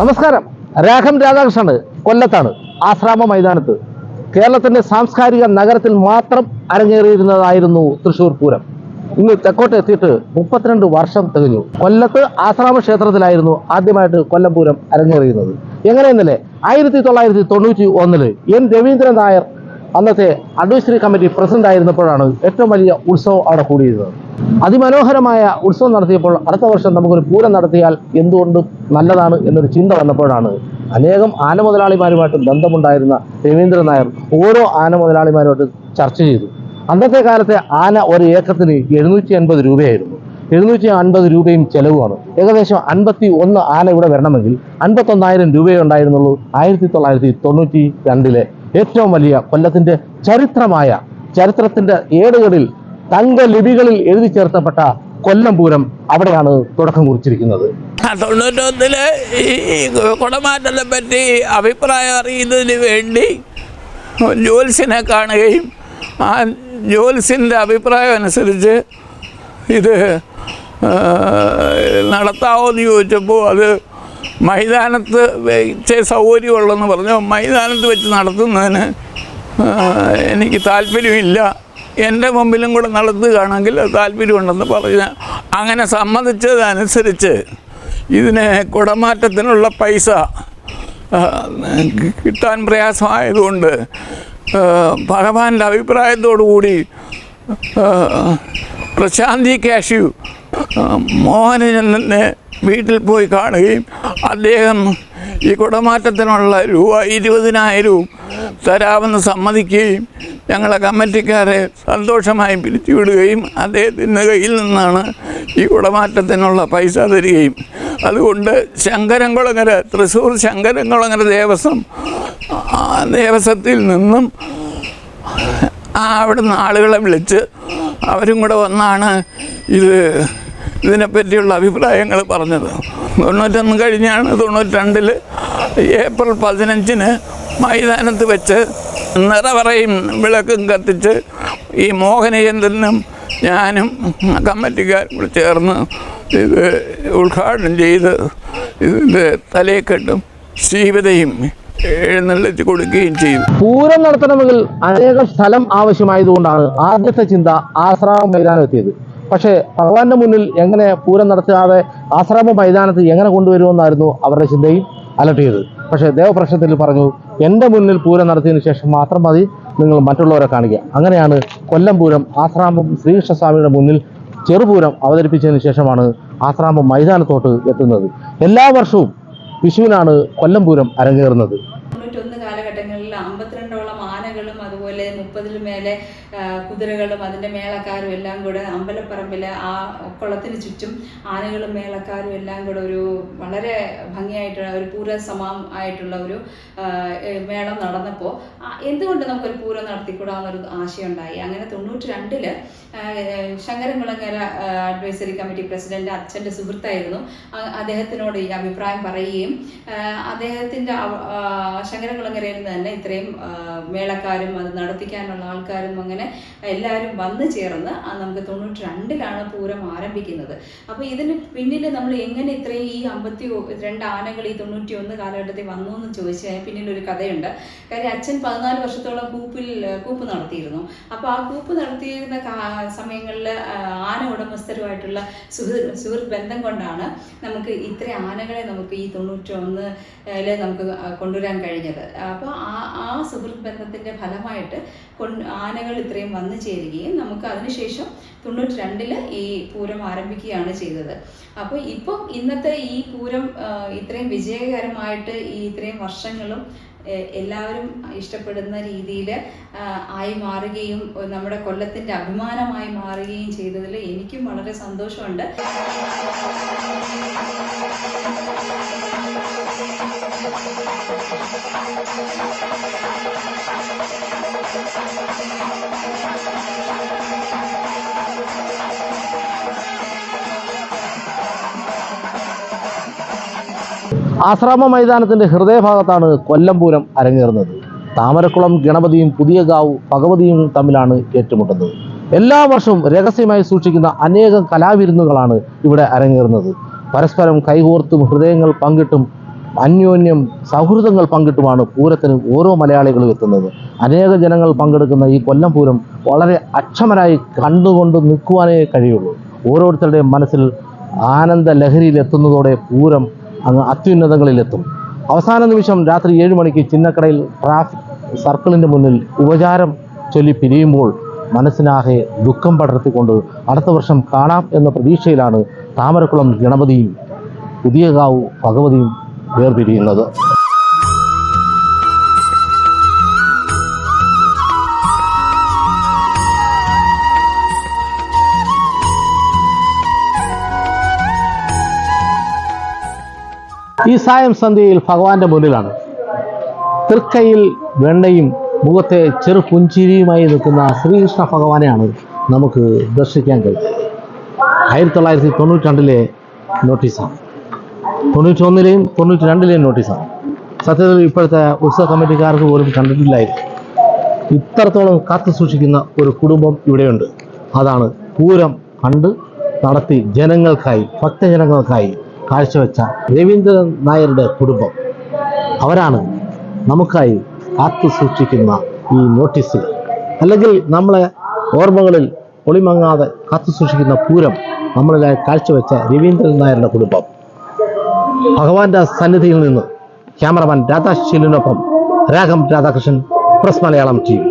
നമസ്കാരം. രാഘം രാധാകൃഷ്ണൻ കൊല്ലത്താണ്. ആശ്രാമ മൈതാനത്ത്. കേരളത്തിന്റെ സാംസ്കാരിക നഗരത്തിൽ മാത്രം അരങ്ങേറിയിരുന്നതായിരുന്നു തൃശൂർ പൂരം. ഇന്ന് തെക്കോട്ട് എത്തിയിട്ട് മുപ്പത്തിരണ്ട് വർഷം തികഞ്ഞു. കൊല്ലത്ത് ആശ്രാമ ക്ഷേത്രത്തിലായിരുന്നു ആദ്യമായിട്ട് കൊല്ലം പൂരം അരങ്ങേറിയിരുന്നത്. എങ്ങനെയെന്നല്ലേ? ആയിരത്തി തൊള്ളായിരത്തി തൊണ്ണൂറ്റി ഒന്നിൽ എൻ. രവീന്ദ്രൻ നായർ അന്നത്തെ അഡ്വൈസറി കമ്മിറ്റി പ്രസിഡന്റ് ആയിരുന്നപ്പോഴാണ് ഏറ്റവും വലിയ ഉത്സവം അവിടെ കൂടിയിരുന്നത് അതിമനോഹരമായ ഉത്സവം നടത്തിയപ്പോൾ അടുത്ത വർഷം നമുക്കൊരു പൂരം നടത്തിയാൽ എന്തുകൊണ്ടും നല്ലതാണ് എന്നൊരു ചിന്ത വന്നപ്പോഴാണ് അനേകം ആന മുതലാളിമാരുമായിട്ട് ബന്ധമുണ്ടായിരുന്ന രവീന്ദ്രൻ നായർ ഓരോ ആന മുതലാളിമാരുമായിട്ട് ചർച്ച ചെയ്തു. അന്നത്തെ കാലത്തെ ആന ഒരു ഏക്കത്തിന് എഴുന്നൂറ്റി രൂപയായിരുന്നു. എഴുന്നൂറ്റി അൻപത് രൂപയും ചെലവുമാണ്. ഏകദേശം അൻപത്തി ഒന്ന് ആന ഇവിടെ വരണമെങ്കിൽ അൻപത്തൊന്നായിരം രൂപയേ ഉണ്ടായിരുന്നുള്ളൂ ആയിരത്തി തൊള്ളായിരത്തി തൊണ്ണൂറ്റി രണ്ടിലെ ഏറ്റവും വലിയ കൊല്ലത്തിന്റെ ചരിത്രമായ ചരിത്രത്തിന്റെ ഏടുകളിൽ തങ്ക ലിപികളിൽ എഴുതി ചേർത്തപ്പെട്ട കൊല്ലം പൂരം അവിടെയാണ് തുടക്കം കുറിച്ചിരിക്കുന്നത്. തൊണ്ണൂറ്റൊന്നിൽ ഈ കുടമാറ്റത്തെ പറ്റി അഭിപ്രായം അറിയുന്നതിന് വേണ്ടി ജോൽസിനെ കാണുകയും ആ ജോൽസിന്റെ അഭിപ്രായം അനുസരിച്ച് ഇത് നടത്താവോ എന്ന് ചോദിച്ചപ്പോൾ അത് മൈതാനത്ത് വെച്ച് സൗകര്യമുള്ളെന്ന് പറഞ്ഞു. മൈതാനത്ത് വെച്ച് നടത്തുന്നതിന് എനിക്ക് താല്പര്യമില്ല. എന്റെ മുമ്പിലും കൂടെ നടത്തുകയാണെങ്കിൽ താല്പര്യമുണ്ടെന്ന് പറഞ്ഞ് അങ്ങനെ സമ്മതിച്ചതനുസരിച്ച് ഇതിന് കുടമാറ്റത്തിനുള്ള പൈസ കിട്ടാൻ പ്രയാസമായതുകൊണ്ട് ഭഗവാന്റെ അഭിപ്രായത്തോടു കൂടി പ്രശാന്തി കാഷ്യു മോഹനചന്ദ്രനെ വീട്ടിൽ പോയി കാണുകയും അദ്ദേഹം ഈ കുടമാറ്റത്തിനുള്ള രൂപ ഇരുപതിനായിരവും തരാമെന്ന് സമ്മതിക്കുകയും ഞങ്ങളെ കമ്മിറ്റിക്കാരെ സന്തോഷമായി പിരിച്ചുവിടുകയും അദ്ദേഹത്തിന്റെ കയ്യിൽ നിന്നാണ് ഈ കുടമാറ്റത്തിനുള്ള പൈസ തരികയും. അതുകൊണ്ട് ശങ്കരൻകുളങ്ങര തൃശ്ശൂർ ശങ്കരൻകുളങ്ങര ദേവസ്വം ദേവസ്വത്തിൽ നിന്നും അവിടുന്ന് ആളുകളെ വിളിച്ച് അവരും കൂടെ വന്നാണ് ഇത് ഇതിനെപ്പറ്റിയുള്ള അഭിപ്രായങ്ങൾ പറഞ്ഞത്. തൊണ്ണൂറ്റൊന്ന് കഴിഞ്ഞാണ് തൊണ്ണൂറ്റി രണ്ടിൽ ഏപ്രിൽ പതിനഞ്ചിന് മൈതാനത്ത് വെച്ച് നിറവറയും വിളക്കും കത്തിച്ച് ഈ മോഹനചന്ദ്രനും ഞാനും കമ്മിറ്റിക്കാരും കൂടി ചേർന്ന് ഇത് ഉദ്ഘാടനം ചെയ്ത് ഇതിന്റെ തലയെക്കെട്ടും ശ്രീവതയും എഴുന്നള്ളിച്ച് കൊടുക്കുകയും ചെയ്യും. പൂരം നടത്തണമെങ്കിൽ അനേകം സ്ഥലം ആവശ്യമായതുകൊണ്ടാണ് ആദ്യത്തെ ചിന്ത ആശ്രാമ മൈതാനം എത്തിയത്. പക്ഷേ ഭഗവാന്റെ മുന്നിൽ എങ്ങനെ പൂരം നടത്താതെ ആശ്രാമ മൈതാനത്ത് എങ്ങനെ കൊണ്ടുവരുമെന്നായിരുന്നു അവരുടെ ചിന്തയും അലട്ടിയത്. പക്ഷേ ദേവപ്രശ്നത്തിൽ പറഞ്ഞു എന്റെ മുന്നിൽ പൂരം നടത്തിയതിന് ശേഷം മാത്രം മതി നിങ്ങൾ മറ്റുള്ളവരെ കാണിക്കുക അങ്ങനെയാണ് കൊല്ലം പൂരം ആശ്രാമം ശ്രീകൃഷ്ണസ്വാമിയുടെ മുന്നിൽ ചെറുപൂരം അവതരിപ്പിച്ചതിന് ശേഷമാണ് ആശ്രാമം മൈതാനത്തോട്ട് എത്തുന്നത്. എല്ലാ വർഷവും വിഷുവിനാണ് കൊല്ലം പൂരം അരങ്ങേറുന്നത്. തൊണ്ണൂറ്റൊന്ന് കാലഘട്ടങ്ങളിൽ അമ്പത്തിരണ്ടോളം ആനകളും അതുപോലെ മുപ്പതിൽ മേലെ കുതിരകളും അതിന്റെ മേളക്കാരും എല്ലാം കൂടെ അമ്പലപ്പറമ്പിൽ ആ കുളത്തിന് ചുറ്റും ആനകളും മേളക്കാരും എല്ലാം കൂടെ ഒരു വളരെ ഭംഗിയായിട്ടുള്ള ഒരു പൂരസമാം ആയിട്ടുള്ള ഒരു മേളം നടന്നപ്പോൾ എന്തുകൊണ്ട് നമുക്കൊരു പൂരം നടത്തിക്കൂടാന്നൊരു ആശയം ഉണ്ടായി അങ്ങനെ തൊണ്ണൂറ്റി രണ്ടിൽ ശങ്കരൻകുളങ്ങര അഡ്വൈസറി കമ്മിറ്റി പ്രസിഡന്റ് അച്ഛന്റെ സുഹൃത്തായിരുന്നു. അദ്ദേഹത്തിനോട് ഈ അഭിപ്രായം പറയുകയും അദ്ദേഹത്തിന്റെ ശങ്കരൻകുളങ്ങരയിൽ നിന്ന് തന്നെ ഇത്രയും മേളക്കാരും അത് നടത്തിക്കാനുള്ള ആൾക്കാരും അങ്ങനെ എല്ലാവരും വന്നു ചേർന്ന് നമുക്ക് തൊണ്ണൂറ്റി രണ്ടിലാണ് പൂരം ആരംഭിക്കുന്നത്. അപ്പോൾ ഇതിന് പിന്നിൽ നമ്മൾ എങ്ങനെ ഇത്രയും ഈ അമ്പത്തി രണ്ട് ആനകൾ ഈ തൊണ്ണൂറ്റി ഒന്ന് കാലഘട്ടത്തിൽ വന്നു എന്ന് ചോദിച്ചു പിന്നിൽ ഒരു കഥയുണ്ട്. കാര്യം അച്ഛൻ പതിനാല് വർഷത്തോളം കൂപ്പിൽ കൂപ്പ് നടത്തിയിരുന്നു. അപ്പോൾ ആ കൂപ്പ് നടത്തിയിരുന്ന സമയങ്ങളിൽ ആന ഉടമസ്ഥരുമായിട്ടുള്ള സുഹൃത്ത് സുഹൃത്ത് ബന്ധം കൊണ്ടാണ് നമുക്ക് ഇത്ര ആനകളെ നമുക്ക് ഈ തൊണ്ണൂറ്റി ഒന്ന് നമുക്ക് കൊണ്ടുവരാൻ കഴിഞ്ഞത്. അപ്പോൾ ആ ആ സുഹൃത്ത് ബന്ധത്തിന്റെ ഫലമായിട്ട് ആനകൾ ഇത്രയും വന്നു ചേരുകയും നമുക്ക് അതിനുശേഷം തൊണ്ണൂറ്റി രണ്ടിൽ ഈ പൂരം ആരംഭിക്കുകയാണ് ചെയ്തത്. അപ്പോൾ ഇപ്പം ഇന്നത്തെ ഈ പൂരം ഇത്രയും വിജയകരമായിട്ട് ഈ ഇത്രയും വർഷങ്ങളും എല്ലാവരും ഇഷ്ടപ്പെടുന്ന രീതിയിൽ ആയി മാറുകയും നമ്മുടെ കൊല്ലത്തിന്റെ അഭിമാനമായി മാറുകയും ചെയ്തതിൽ എനിക്കും വളരെ സന്തോഷമുണ്ട്. ആശ്രാമ മൈതാനത്തിന്റെ ഹൃദയഭാഗത്താണ് കൊല്ലംപൂരം അരങ്ങേറുന്നത്. താമരക്കുളം ഗണപതിയും പുതിയകാവ് ഭഗവതിയും തമ്മിലാണ് ഏറ്റുമുട്ടുന്നത്. എല്ലാ വർഷവും രഹസ്യമായി സൂക്ഷിക്കുന്ന അനേകം കലാവിരുന്നുകളാണ് ഇവിടെ അരങ്ങേറുന്നത്. പരസ്പരം കൈകോർത്തും ഹൃദയങ്ങൾ പങ്കിട്ടും അന്യോന്യം സൗഹൃദങ്ങൾ പങ്കിട്ടുമാണ് പൂരത്തിന് ഓരോ മലയാളികളും എത്തുന്നത്. അനേക ജനങ്ങൾ പങ്കെടുക്കുന്ന ഈ കൊല്ലം പൂരം വളരെ അക്ഷമരായി കണ്ടുകൊണ്ട് നിൽക്കുവാനേ കഴിയുള്ളൂ. ഓരോരുത്തരുടെയും മനസ്സിൽ ആനന്ദ ലഹരിയിൽ എത്തുന്നതോടെ പൂരം അങ്ങ് അത്യുന്നതങ്ങളിലെത്തും. അവസാന നിമിഷം രാത്രി ഏഴ് മണിക്ക് ചിന്നക്കടയിൽ ട്രാഫിക് സർക്കിളിന്റെ മുന്നിൽ ഉപചാരം ചൊല്ലി പിരിയുമ്പോൾ മനസ്സിനാകെ ദുഃഖം പടർത്തിക്കൊണ്ട് അടുത്ത വർഷം കാണാം എന്ന പ്രതീക്ഷയിലാണ് താമരക്കുളം ഗണപതിയും പുതിയകാവ് ഭഗവതിയും വേർപിരിയുന്നത്. ഈ സായം സന്ധ്യയിൽ ഭഗവാന്റെ മുന്നിലാണ്. തൃക്കൈയിൽ വെണ്ണയും മുഖത്തെ ചെറു പുഞ്ചിരിയുമായി നിൽക്കുന്ന ശ്രീകൃഷ്ണ ഭഗവാനെയാണ് നമുക്ക് ദർശിക്കാൻ കഴിയും ആയിരത്തി തൊള്ളായിരത്തി തൊണ്ണൂറ്റി രണ്ടിലെ നോട്ടീസാണ്. തൊണ്ണൂറ്റി ഒന്നിലെയും തൊണ്ണൂറ്റി രണ്ടിലെയും നോട്ടീസാണ്. സത്യത്തിൽ ഇപ്പോഴത്തെ ഉത്സവ കമ്മിറ്റിക്കാർക്ക് പോലും കണ്ടിട്ടില്ലായിരുന്നു ഇത്രത്തോളം കാത്തു സൂക്ഷിക്കുന്ന ഒരു കുടുംബം ഇവിടെയുണ്ട്. അതാണ് പൂരം കണ്ട് നടത്തി ജനങ്ങൾക്കായി ഭക്തജനങ്ങൾക്കായി കാഴ്ചവെച്ച രവീന്ദ്രൻ നായരുടെ കുടുംബം. അവരാണ് നമുക്കായി കാത്തു സൂക്ഷിക്കുന്ന ഈ നോട്ടീസിൽ. അല്ലെങ്കിൽ നമ്മളെ ഓർമ്മകളിൽ ഒളിമങ്ങാതെ കാത്തു സൂക്ഷിക്കുന്ന പൂരം നമ്മളിലായി കാഴ്ചവെച്ച രവീന്ദ്രൻ നായരുടെ കുടുംബം. ഭഗവാന്റെ സന്നിധിയിൽ നിന്ന് ക്യാമറമാൻ രാധാശീലിനൊപ്പം രാഘം രാധാകൃഷ്ണൻ പ്രസ് മലയാളം ടീം.